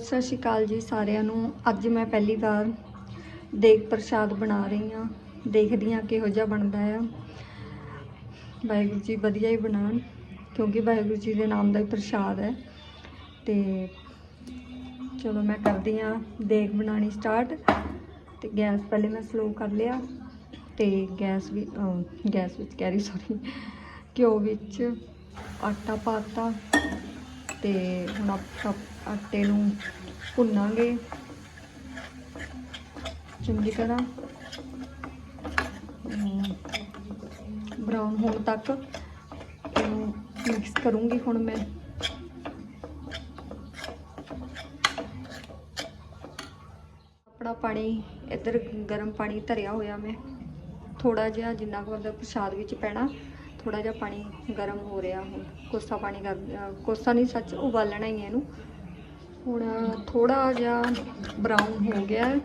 ਸਤਿ ਸ਼੍ਰੀ ਅਕਾਲ ਜੀ ਸਾਰਿਆਂ ਨੂੰ। ਅੱਜ ਮੈਂ ਪਹਿਲੀ ਵਾਰ ਦੇਗ ਪ੍ਰਸ਼ਾਦ ਬਣਾ ਰਹੀ ਹਾਂ। ਦੇਖਦੀ ਹਾਂ ਕਿਹੋ ਜਿਹਾ ਬਣਦਾ ਆ। ਵਾਹਿਗੁਰੂ ਜੀ ਵਧੀਆ ਹੀ ਬਣਾਉਣ, ਕਿਉਂਕਿ ਵਾਹਿਗੁਰੂ ਜੀ ਦੇ ਨਾਮ ਦਾ ਹੀ ਪ੍ਰਸ਼ਾਦ ਹੈ। ਤੇ ਚਲੋ ਮੈਂ ਕਰਦੀ ਹਾਂ ਦੇਗ ਬਣਾਉਣੀ ਸਟਾਰਟ। ਤੇ ਗੈਸ ਪਹਿਲੇ ਮੈਂ ਸਲੋ ਕਰ ਲਿਆ। ਤੇ ਗੈਸ ਵੀ ਗੈਸ ਵਿੱਚ ਕਹਿ ਰਹੀ ਸੌਰੀ ਘਿਓ ਵਿੱਚ ਆਟਾ ਪਾਤਾ ਤੇ ਹੁਣ ਆਪਾਂ ਆਟੇ ਨੂੰ ਭੁੰਨਾਂਗੇ। ਚੰਗੀ ਤਰ੍ਹਾਂ। ਬਰਾਊਨ ਹੋਣ ਤੱਕ। ਇਹਨੂੰ ਮਿਕਸ ਕਰੂੰਗੀ ਹੁਣ ਮੈਂ। ਆਪਣਾ ਪਾਣੀ ਇੱਧਰ ਗਰਮ ਪਾਣੀ ਧਰਿਆ ਹੋਇਆ ਮੈਂ। ਥੋੜਾ ਜਿਹਾ ਜਿੰਨਾ ਕੁ ਮਤਲਬ ਪ੍ਰਸ਼ਾਦ ਵਿੱਚ ਪੈਣਾ। ਥੋੜਾ ਜਿਹਾ ਪਾਣੀ ਗਰਮ ਹੋ ਰਿਹਾ ਹੁਣ, ਕੋਸਾ ਪਾਣੀ ਕਰ ਕੋਸਾ ਨਹੀਂ, ਸੱਚ ਉਬਾਲਣਾ ਹੀ ਹੈ ਇਹਨੂੰ। ਹੁਣ ਥੋੜਾ ਜਿਹਾ ਬਰਾਊਨ ਹੋ ਗਿਆ ਹੈ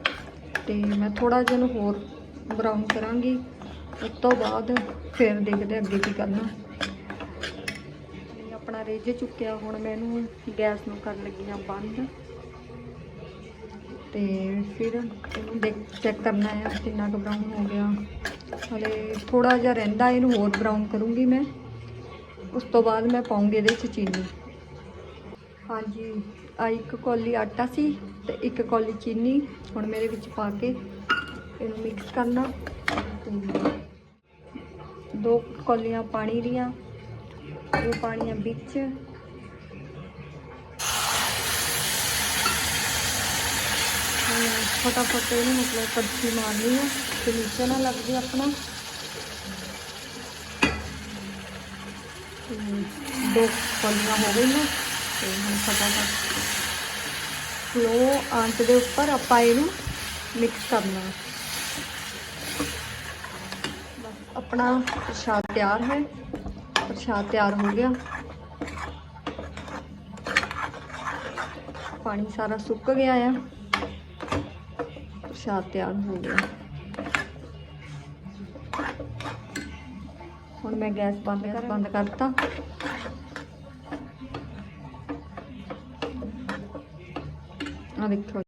ਤੇ ਮੈਂ ਥੋੜਾ ਜਿਹਾ ਨੂੰ ਹੋਰ ਬਰਾਊਨ ਕਰਾਂਗੀ। ਉਸ ਤੋਂ ਬਾਅਦ ਫਿਰ ਦੇਖਦੇ ਅੱਗੇ ਕੀ ਕਰਨਾ। ਆਪਣਾ ਰਿੱਝ ਚੁੱਕਿਆ, ਹੁਣ ਮੈਂ ਇਹਨੂੰ ਗੈਸ ਨੂੰ ਕਰਨ ਲੱਗੀ ਹਾਂ ਬੰਦ। ਤੇ ਫਿਰ ਇਹਨੂੰ ਦੇਖ ਚੈੱਕ ਕਰਨਾ ਹੈ ਕਿੰਨਾ ਕੁ ਬਰਾਊਨ ਹੋ ਗਿਆ। ਹਲੇ ਥੋੜਾ ਜਿਹਾ ਰਹਿੰਦਾ, ਇਹਨੂੰ ਹੋਰ ਬਰਾਊਨ ਕਰੂੰਗੀ ਮੈਂ। ਉਸ ਤੋਂ ਬਾਅਦ ਮੈਂ ਪਾਉਂਗੀ ਇਹਦੇ ਚ ਚੀਨੀ। ਹਾਂਜੀ ਆ ਇੱਕ ਕੌਲੀ ਆਟਾ ਸੀ ਤੇ ਇੱਕ ਕੌਲੀ ਚੀਨੀ ਹੁਣ ਮੇਰੇ ਵਿੱਚ ਪਾ ਕੇ ਇਹਨੂੰ ਮਿਕਸ ਕਰਨਾ। ਦੋ ਕੌਲੀਆਂ ਪਾਣੀ ਦੀਆਂ ਇਹ ਪਾਣੀਆਂ ਵਿੱਚ ਹੁਣ ਫਟਾਫਟ ਇਹਨੂੰ ਮਤਲਬ ਕੜਛੀ ਮਾਰਨੀ ਹੈ ਤੇ ਨੀਚੇ ਨਾ ਲੱਗ ਜੇ ਆਪਣਾ। ਤੇ ਦੋ ਕੌਲੀਆਂ ਹੋ ਗਈਆਂ ਤੇ ਹੁਣ ਫਟਾਫਟ ਸਲੋ ਆਂਚ ਦੇ ਉੱਪਰ ਆਪਾਂ ਇਹਨੂੰ ਮਿਕਸ ਕਰਨਾ। ਬਸ ਆਪਣਾ ਪ੍ਰਸ਼ਾਦ ਤਿਆਰ ਹੈ, ਪ੍ਰਸ਼ਾਦ ਤਿਆਰ ਹੋ ਗਿਆ। ਪਾਣੀ ਸਾਰਾ ਸੁੱਕ ਗਿਆ ਆ। ਪ੍ਰਸ਼ਾਦ ਤਿਆਰ ਹੋ ਗਿਆ ਹੁਣ ਮੈਂ ਗੈਸ ਬੰਦ ਕਰ ਬੰਦ ਕਰਤਾ। ਆ ਦੇਖੋ।